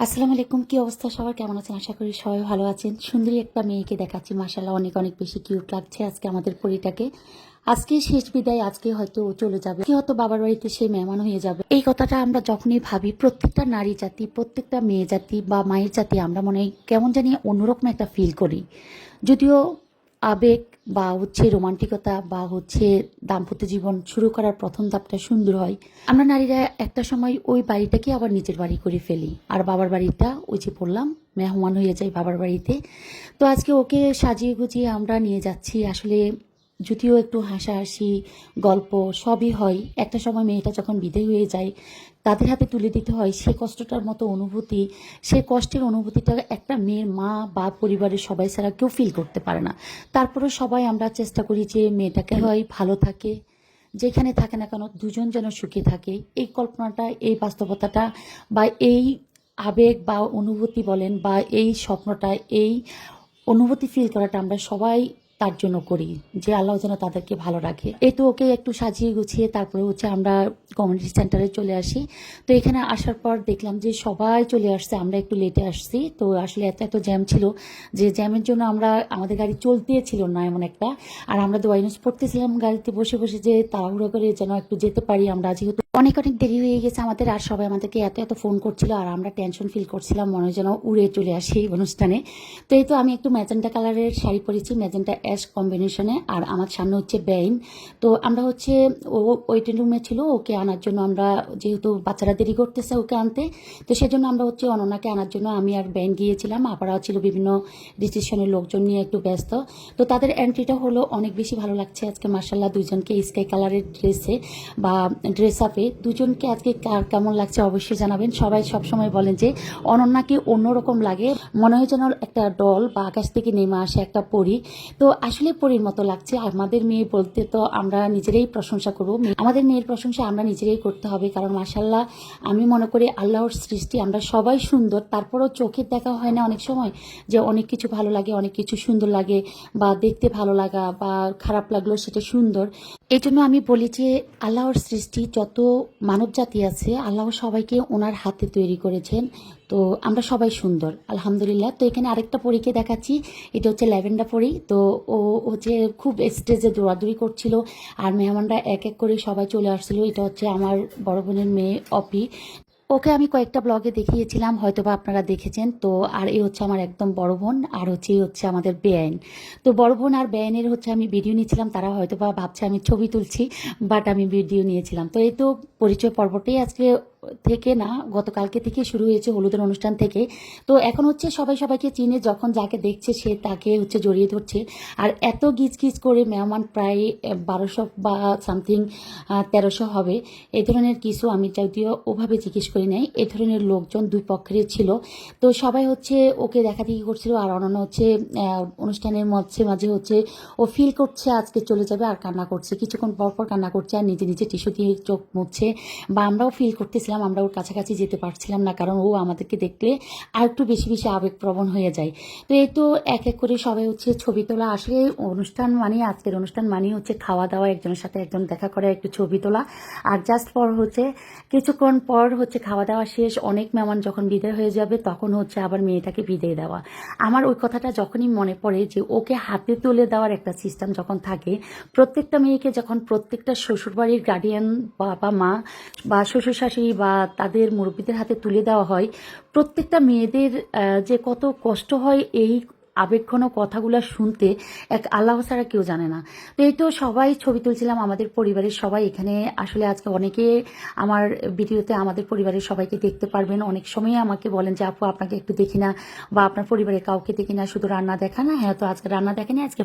আসসালামু আলাইকুম, কি অবস্থা? সবার কেমন আছেন? আশা করি সবাই ভালো আছেন। সুন্দরী একটা মেয়েকে দেখাচ্ছি। মাসাল্লাহ অনেক অনেক বেশি কিউট লাগছে আজকে আমাদের পরিটাকে। আজকে শেষ বিদায়, আজকে হয়তো ও চলে যাবে। কি হয়তো বাবার বাড়িতে সে মেহমান হয়ে যাবে। এই কথাটা আমরা যখনই ভাবি, প্রত্যেকটা নারী জাতি, প্রত্যেকটা মেয়ে জাতি বা মায়ের জাতি, আমরা মনে কেমন জানি অন্যরকম একটা ফিল করি। যদিও আবেগ বা হচ্ছে রোমান্টিকতা বা হচ্ছে দাম্পত্য জীবন শুরু করার প্রথম ধাপটা সুন্দর হয়। আমরা নারীরা একটা সময় ওই বাড়িটাকে আবার নিজের বাড়ি করে ফেলি। আর বাবার বাড়িটা ওই যে বললাম, মেহমান হয়ে যায় বাবার বাড়িতে। তো আজকে ওকে সাজিয়ে গুজিয়ে আমরা নিয়ে যাচ্ছি। আসলে যদিও একটু হাসাহাসি, গল্প সবই হয়। একটা সময় মেয়েটা যখন বিদায় হয়ে যায়, তাদের হাতে তুলে দিতে হয় সে কষ্টটার মতো অনুভূতি। সে কষ্টের অনুভূতিটা একটা মেয়ের মা বা পরিবারের সবাই ছাড়া কেউ ফিল করতে পারে না। তারপরে সবাই আমরা চেষ্টা করি যে মেয়েটাকে হয় ভালো থাকে, যেখানে থাকে না কেন দুজন যেন সুখে থাকে। এই কল্পনাটা, এই বাস্তবতাটা বা এই আবেগ বা অনুভূতি বলেন বা এই স্বপ্নটা, এই অনুভূতি ফিল করাটা আমরা সবাই তার জন্য করি, যে আল্লাহ যেন তাদেরকে ভালো রাখে। এই তো ওকে একটু সাজিয়ে গুছিয়ে তারপরে হচ্ছে আমরা কমিউনিটি সেন্টারে চলে আসি। তো এখানে আসার পর দেখলাম যে সবাই চলে আসছে, আমরা একটু লেটে আসছি। তো আসলে এত এত জ্যাম ছিল যে জ্যামের জন্য আমরা, আমাদের গাড়ি চলতে ছিল না এমন একটা। আর আমরা দোয়াইনুস পড়তেছিলাম গাড়িতে বসে বসে যে তাড়াহুড়ো করে যেন একটু যেতে পারি, আমরা যেহেতু অনেক অনেক দেরি হয়ে গেছে আমাদের, আর সবাই আমাদেরকে এত এত ফোন করছিল, আর আমরা টেনশন ফিল করছিলাম, মনে যেন উড়ে চলে আসি এই অনুষ্ঠানে। তো এই তো আমি একটু ম্যাজেন্টা কালারের শাড়ি পরেছি, ম্যাজেন্টা অ্যাশ কম্বিনেশনে আর আমার সামনে হচ্ছে বেইন তো আমরা হচ্ছে, ও ওয়েটিং রুমে ছিল, ওকে আনার জন্য আমরা, যেহেতু বাচ্চারা দেরি করতেছে ওকে আনতে, তো সেজন্য আমরা হচ্ছে অননাকে আনার জন্য আমি আর বেইন গিয়েছিলাম। আপারাও ছিল বিভিন্ন রিসেপশনের লোকজন নিয়ে একটু ব্যস্ত। তো তাদের এন্ট্রিটা হলো অনেক বেশি ভালো লাগছে আজকে মার্শাল্লাহ দুজনকে স্কাই কালারের ড্রেসে বা ড্রেস আপে দুজনকে আজকে কার কেমন লাগছে অবশ্যই জানাবেন। সবাই সবসময় বলেন যে অনন্যাকে অন্যরকম লাগে। মনে হয় যেন একটা ডল বা আকাশ থেকে নেমে আসে একটা পরি। তো আসলে পরীর মতো লাগছে। আমাদের মেয়ে বলতে তো আমরা নিজেরাই প্রশংসা করব। আমাদের মেয়ের প্রশংসা আমরা নিজেরাই করতে হবে। কারণ মাসাল্লাহ আমি মনে করি আল্লাহর সৃষ্টি, আমরা সবাই সুন্দর। তারপরও চোখের দেখা হয় না অনেক সময় যে অনেক কিছু ভালো লাগে, অনেক কিছু সুন্দর লাগে বা দেখতে ভালো লাগা বা খারাপ লাগল সেটা সুন্দর। এই জন্য আমি বলি যে আল্লাহর সৃষ্টি যত মানব জাতি আছে, আল্লাহ সবাইকে ওনার হাতে তৈরি করেছেন। তো আমরা সবাই সুন্দর, আলহামদুলিল্লাহ। তো এখানে আরেকটা পরীকে দেখাচ্ছি, এটা হচ্ছে ল্যাভেন্ডা পরি। তো ও হচ্ছে খুব স্টেজে দৌড়াদৌড়ি করছিল, আর মেহমানরা এক এক করে সবাই চলে আসছিল। এটা হচ্ছে আমার বড় বোনের মেয়ে অপি। ওকে আমি কয়েকটা ব্লগে দেখিয়েছিলাম হয়তো বা আপনারা দেখেছেন। তো আর এই হচ্ছে আমার একদম বড় বোন, আর হচ্ছে এই হচ্ছে আমাদের বেআইন। তো বড় বোন আর বেআইনের হচ্ছে আমি ভিডিও নিয়েছিলাম, তারা হয়তো বা ভাবছে আমি ছবি তুলছি, বাট আমি ভিডিও নিয়েছিলাম। তো এই তো পরিচয় পর্বটাই আজকে থেকে না, গতকালকে থেকে শুরু হয়েছে হলুদের অনুষ্ঠান থেকে। তো এখন হচ্ছে সবাই সবাইকে চিনে, যখন যাকে দেখছে সে তাকে হচ্ছে জড়িয়ে ধরছে। আর এত গিজ গিজ করে মেহমান প্রায় বারোশো বা সামথিং তেরোশো হবে। এই ধরনের কিছু আমি যদিও ওভাবে জিজ্ঞেস করি নাই। এ ধরনের লোকজন দুই পক্ষের ছিল। তো সবাই হচ্ছে ওকে দেখা দেখি করছিল আর অন্যান্য হচ্ছে অনুষ্ঠানের মাঝে মাঝে হচ্ছে ও ফিল করছে আজকে চলে যাবে আর কান্না করছে। কিছুক্ষণ পর পর কান্না করছে আর নিজে নিজে টিস্যু দিয়ে চোখ মুছছে। বা আমরাও ফিল করতেছিলাম আমরা ওর কাছাকাছি যেতে পারছিলাম না, কারণ ও আমাদেরকে দেখলে আর একটু বেশি বেশি আবেগপ্রবণ হয়ে যায়। তো এই তো এক এক করে সবাই হচ্ছে ছবি তোলা, আসলে অনুষ্ঠান মানে আজকের অনুষ্ঠান মানে হচ্ছে খাওয়া দাওয়া, একজনের সাথে একজন দেখা করে, একটু ছবি তোলা। আর জাস্ট পর হচ্ছে, কিছুক্ষণ পর হচ্ছে খাওয়া দাওয়া শেষ, অনেক মেহমান যখন বিদায় হয়ে যাবে, তখন হচ্ছে আবার মেয়েটাকে বিদায় দেওয়া। আমার ওই কথাটা যখনই মনে পড়ে যে, ওকে হাতে তুলে দেওয়ার একটা সিস্টেম যখন থাকে, প্রত্যেকটা মেয়েকে যখন প্রত্যেকটা শ্বশুরবাড়ির গার্ডিয়ান বাবা মা বা শ্বশুর শাশুড়ি বা তাদের মুরব্বীদের হাতে তুলে দেওয়া হয়। প্রত্যেকটা মেয়েদের যে কত কষ্ট হয় এই আবেগঘন কথাগুলো শুনতে এক আল্লাহ ছাড়া কেউ জানে না। তো এই তো সবাই ছবি তুলছিলাম, আমাদের পরিবারের সবাই। এখানে আসলে আজকে অনেকে আমার ভিডিওতে আমাদের পরিবারের সবাইকে দেখতে পারবেন। অনেক সময় আমাকে বলেন যে, আপু, আপনাকে একটু দেখি না বা আপনার পরিবারের কাউকে দেখি না, শুধু রান্না দেখা না। হ্যাঁ তো আজকে রান্না দেখেনি, আজকে